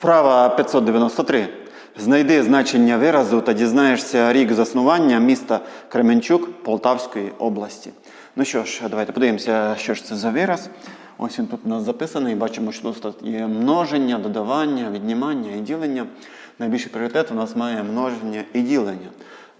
Вправа 593. Знайди значення виразу та дізнаєшся рік заснування міста Кременчук Полтавської області. Ну що ж, давайте подивимося, що ж це за вираз. Ось він тут у нас записаний. Бачимо, що тут є множення, додавання, віднімання і ділення. Найбільший пріоритет у нас має множення і ділення.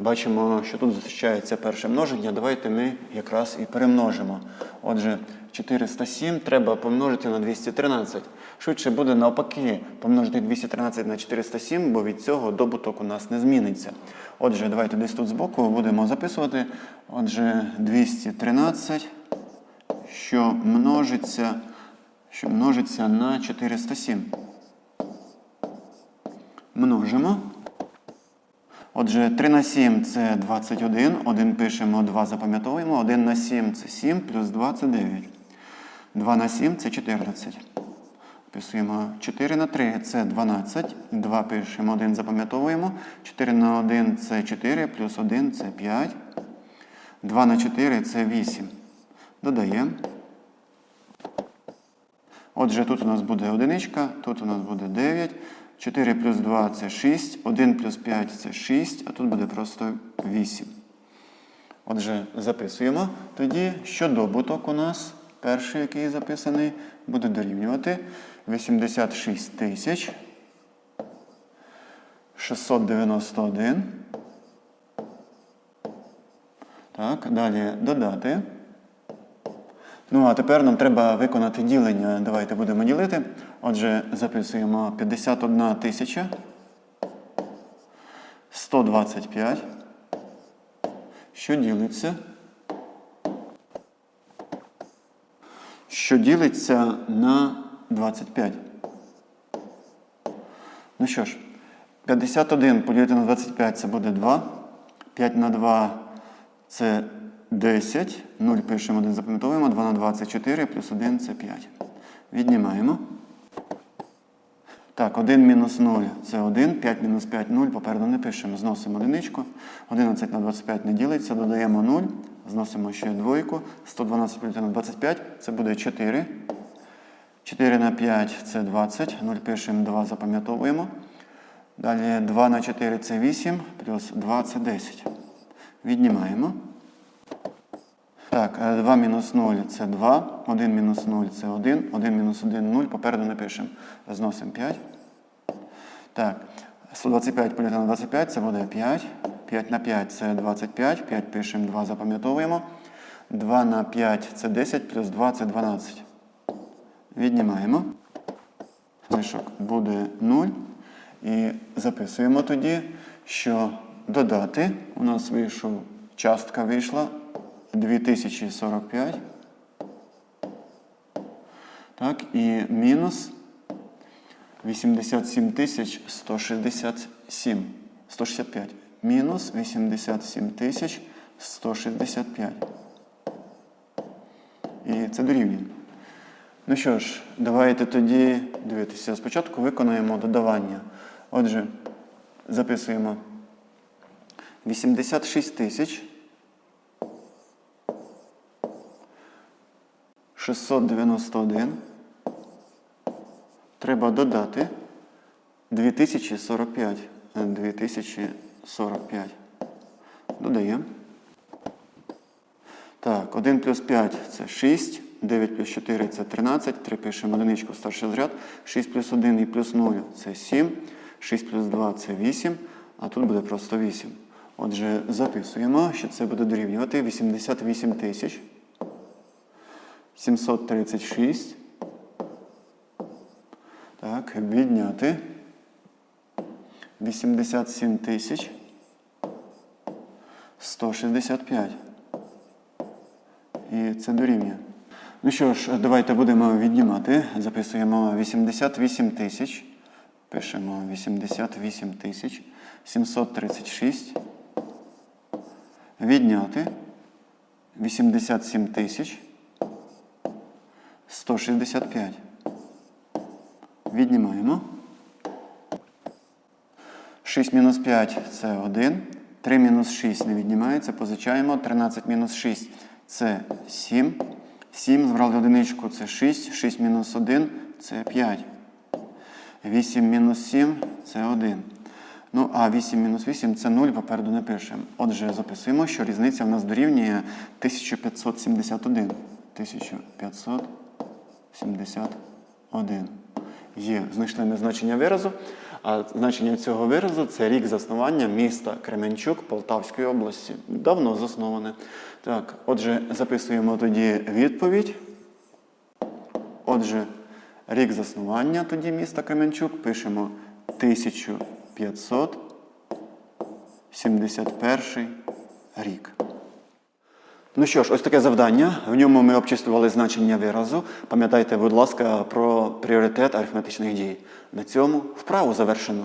Бачимо, що тут зустрічається перше множення. Давайте ми якраз і перемножимо. Отже, 407 треба помножити на 213. Швидше буде навпаки помножити 213 на 407, бо від цього добуток у нас не зміниться. Отже, давайте десь тут збоку будемо записувати. Отже, 213, що множиться, що множиться на 407. Множимо. Отже, 3 на 7 це 21, 1 пишемо, 2 запам'ятовуємо, 1 на 7 це 7, плюс 2 це 9. 2 на 7 це 14. Писуємо 4 на 3 це 12, 2 пишемо, 1 запам'ятовуємо, 4 на 1 це 4, плюс 1 це 5. 2 на 4 це 8. Додаємо. Отже, тут у нас буде одиничка, тут у нас буде 9. 4 плюс 2 це 6, 1 плюс 5 це 6, а тут буде просто 8. Отже, записуємо. Тоді, що добуток у нас, перший, який записаний, буде дорівнювати 86 тисяч 691. Так, далі додати. Ну, а тепер нам треба виконати ділення. Давайте будемо ділити. Отже, записуємо 51 тисяча 125. Що ділиться? Що ділиться на 25. Ну що ж, 51 поділити на 25 це буде 2. 5 на 2 це 10. 0 пишемо, 1 запам'ятовуємо. 2 на 2 це 4, плюс 1 це 5. Віднімаємо. Так, 1 мінус 0 це 1, 5 мінус 5 0. Попереду не пишемо. Зносимо одиничку. 11 на 25 не ділиться, додаємо 0. Зносимо ще двойку. 112 поділити на 25 це буде 4. 4 на 5 це 20. 0 пишемо, 2 запам'ятовуємо. Далі 2 на 4 це 8, плюс 2 це 10. Віднімаємо. Так, 2 мінус 0 це 2, 1 мінус 0 це 1, 1 мінус 1 0, попереду не пишемо. Зносимо 5. Так, 125 поділити на 25 це буде 5. 5 на 5 це 25, 5 пишемо, 2 запам'ятовуємо. 2 на 5 це 10, плюс 2 це 12. Віднімаємо. Знижок буде 0. І записуємо тоді, що додати у нас вийшов, частка вийшла 2045. Так, і мінус 87 тисяч 167. 165. Мінус 87 тисяч 165. І це дорівнює. Ну що ж, давайте тоді дивитися. Спочатку виконаємо додавання. Отже, записуємо 86 тисяч 691. Треба додати 2045. Е, 2045. Додаємо. Так, 1 плюс 5 це 6, 9 плюс 4 це 13, 3 пишемо одиничку старший розряд, 6 плюс 1 і плюс 0 це 7, 6 плюс 2 це 8, а тут буде просто 8. Отже, записуємо, що це буде дорівнювати 88 тисяч 736. Так, відняти 87 тисяч 165. І це дорівнює. Ну що ж, давайте будемо віднімати. Записуємо 88 тисяч. Пишемо 88 тисяч 736. Відняти 87 тисяч 165. Віднімаємо. 6 мінус 5 це 1. 3 мінус 6 не віднімається. Позичаємо. 13 мінус 6 це 7. 7 збрали одиничку це 6. 6 мінус 1 це 5. 8 мінус 7 це 1. Ну, а 8 мінус 8 це 0, попереду не пишемо. Отже, записуємо, що різниця в нас дорівнює 1571. 1571. Є, знайшли ми значення виразу. А значення цього виразу це рік заснування міста Кременчук Полтавської області. Давно засноване. Так, отже, записуємо тоді відповідь. Отже, рік заснування тоді міста Кременчук пишемо 1571 рік. Ну що ж, ось таке завдання. В ньому ми обчислювали значення виразу. Пам'ятайте, будь ласка, про пріоритет арифметичних дій. На цьому вправу завершено.